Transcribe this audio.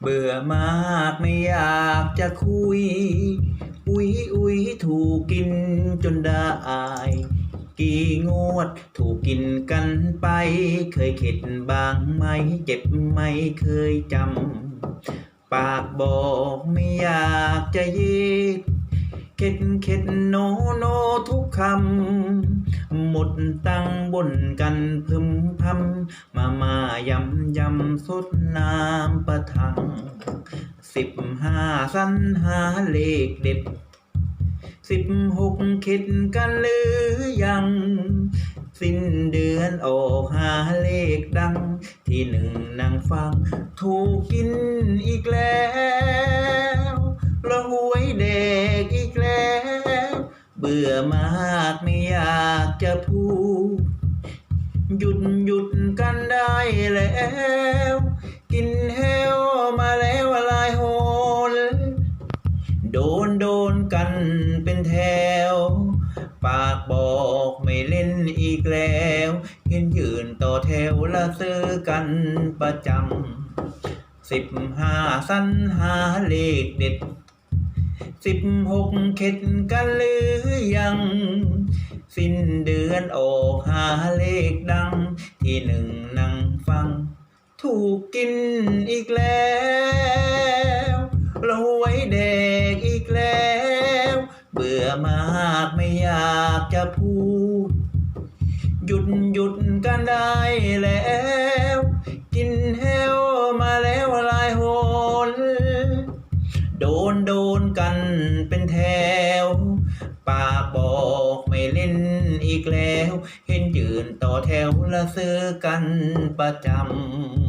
เบื่อมากไม่อยากจะคุย อุ้ยอุ้ยถูกกินจนได้กี่งวดถูกกินกันไป เคยเข็ดบ้างไหมเจ็บไหมเคยจำ ปากบอกไม่อยากจะย็ดเข็ดเข็ดโนโนทุกคำ หมดตังบนกันพึมพำ มามายำยำสดน้ำประทัง สิบห้าสันหาเลขเด็ดสิบหกคิดกันหรือยัง สิ้นเดือนออกหาเลขดัง ที่หนึ่งนั่งฟัง ถูกกินอีกแล้วแล้วหวยเด็กอีกแล้ว เบื่อมากไม่อยากจะพูด หยุดหยุดกันได้แล้ว ดนกันเป็นแถว ปากบอกไม่เล่นอีกแล้ว เห็นยืนต่อแถวละซื้อกันประจำสิบห้าสันหาเลขเด็ดสิบหกเข็ดกันหรือยัง สิ้นเดือนออกหาเลขดัง ที่หนึ่งนั่งฟัง ถูกกินอีกแล้ว เบื่อมากไม่อยากจะพูด หยุดหยุดกันได้แล้ว กินเฮวมาแล้วลายหนโดนโดนกันเป็นแถว ปากบอกไม่เล่นอีกแล้ว เห็นยืนต่อแถวละซื้อกันประจำ